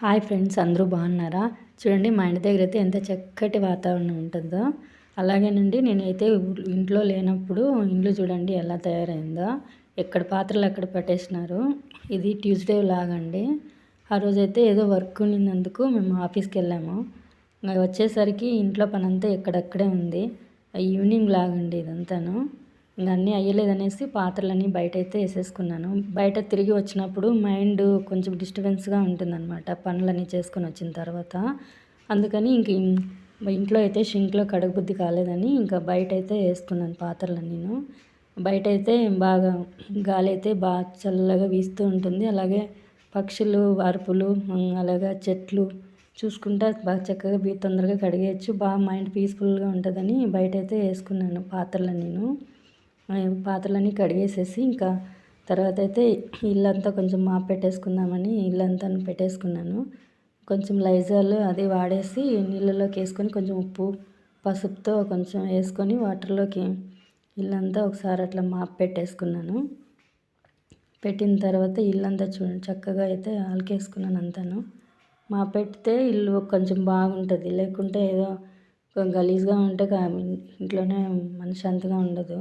Hi friends అందరూ బాగున్నారా? చూడండి మా ఇంటి దగ్గర అయితే ఎంత చక్కటి వాతావరణం ఉంటుందో. అలాగేనండి నేనైతే ఇంట్లో లేనప్పుడు ఇంట్లో చూడండి ఎలా తయారైందో. ఎక్కడ పాత్రలు ఎక్కడ పెట్టేసినారు. ఇది ట్యూస్డే లాగండి. ఆ రోజైతే ఏదో వర్క్ ఉన్నందుకు మేము ఆఫీస్కి వెళ్ళాము వచ్చేసరికి ఇంట్లో పని అంతా ఎక్కడెక్కడే ఉంది. ఈవినింగ్ లాగండి ఇదంతాను. అన్నీ అయ్యలేదనేసి పాత్రలన్నీ బయట అయితే వేసేసుకున్నాను. బయట తిరిగి వచ్చినప్పుడు మైండ్ కొంచెం డిస్టర్బెన్స్గా ఉంటుందన్నమాట పనులన్నీ చేసుకొని వచ్చిన తర్వాత. అందుకని ఇంక ఇంట్లో అయితే షింక్లో కడగబుద్ధి కాలేదని ఇంకా బయట అయితే వేసుకున్నాను పాత్రలు నేను బయట అయితే బాగా గాలి అయితే బాగా చల్లగా వీస్తూ ఉంటుంది. అలాగే పక్షులు అరుపులు అలాగే చెట్లు చూసుకుంటా బాగా చక్కగా తొందరగా కడిగేయచ్చు. బాగా మైండ్ పీస్ఫుల్గా ఉంటుందని బయట అయితే వేసుకున్నాను పాత్రలు నేను పాత్రలన్నీ కడిగేసేసి ఇంకా తర్వాత అయితే ఇల్లంతా కొంచెం మాప్ పెట్టేసుకుందామని ఇల్లంతా పెట్టేసుకున్నాను. కొంచెం లైజాల్ అది వాడేసి నీళ్ళలోకి వేసుకొని కొంచెం ఉప్పు పసుపుతో కొంచెం వేసుకొని వాటర్లోకి ఇల్లంతా ఒకసారి అట్లా మాప్ పెట్టేసుకున్నాను. పెట్టిన తర్వాత ఇల్లంతా చూడండి చక్కగా అయితే ఆలకేసుకున్నాను అంతాను. మా పెడితే ఇల్లు కొంచెం బాగుంటుంది. లేకుంటే ఏదో గలీజ్గా ఉంటే ఇంట్లోనే మనశ్శాంతిగా ఉండదు.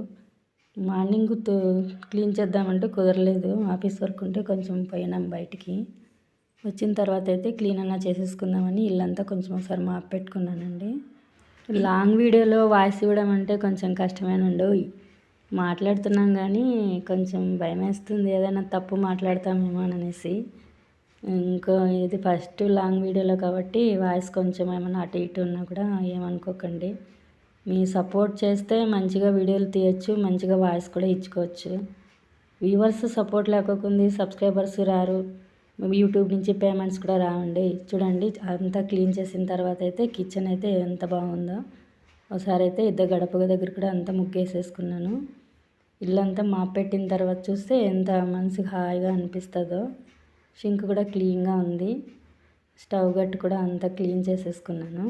మార్నింగ్ క్లీన్ చేద్దామంటే కుదరలేదు. ఆఫీస్ వర్క్ ఉంటే కొంచెం పోయినాం బయటికి. వచ్చిన తర్వాత అయితే క్లీన్ అన్నా చేసేసుకుందామని ఇల్లంతా కొంచెం ఒకసారి మాప్ పెట్టుకున్నానండి. లాంగ్ వీడియోలో వాయిస్ ఇవ్వడం అంటే కొంచెం కష్టమైన ఉండవు. మాట్లాడుతున్నాం కానీ కొంచెం భయం వేస్తుంది ఏదైనా తప్పు మాట్లాడతామేమో అనేసి. ఇంకో ఇది ఫస్ట్ లాంగ్ వీడియోలో కాబట్టి వాయిస్ కొంచెం ఏమైనా అటు ఇటు ఉన్నా కూడా ఏమనుకోకండి. మీ సపోర్ట్ చేస్తే మంచిగా వీడియోలు తీయచ్చు మంచిగా వాయిస్ కూడా ఇచ్చుకోవచ్చు. వ్యూవర్స్ సపోర్ట్ లేకుండా సబ్స్క్రైబర్స్ రారు. యూట్యూబ్ నుంచి పేమెంట్స్ కూడా రావండి. చూడండి అంతా క్లీన్ చేసిన తర్వాత అయితే కిచెన్ అయితే ఎంత బాగుందో. ఒకసారి అయితే ఇద్దరు గడప దగ్గర కూడా అంతా ముగ్గేసేసుకున్నాను. ఇల్లంతా మాప్ పెట్టిన తర్వాత చూస్తే ఎంత మనసుకు హాయిగా అనిపిస్తుందో. షింక్ కూడా క్లీన్గా ఉంది. స్టవ్ గట్టు కూడా అంతా క్లీన్ చేసేసుకున్నాను.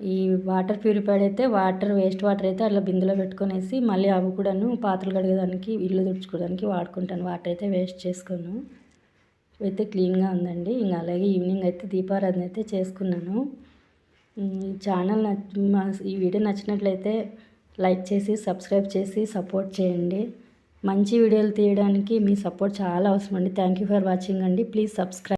ఈ వాటర్ ప్యూరిఫైడ్ అయితే వాటర్ వేస్ట్ వాటర్ అయితే అట్లా బిందులో పెట్టుకునేసి మళ్ళీ అవి కూడాను పాత్రలు కడగడానికి ఇల్లు తుడుచుకోవడానికి వాడుకుంటాను. వాటర్ అయితే వేస్ట్ చేసుకోను. అయితే క్లీన్గా ఉందండి. ఇంకా అలాగే ఈవినింగ్ అయితే దీపారాధన అయితే చేసుకున్నాను. ఈ ఛానల్ ఈ వీడియో నచ్చినట్లయితే లైక్ చేసి సబ్స్క్రైబ్ చేసి సపోర్ట్ చేయండి. మంచి వీడియోలు తీయడానికి మీ సపోర్ట్ చాలా అవసరం అండి. థ్యాంక్ యూ ఫర్ వాచింగ్ అండి. Please subscribe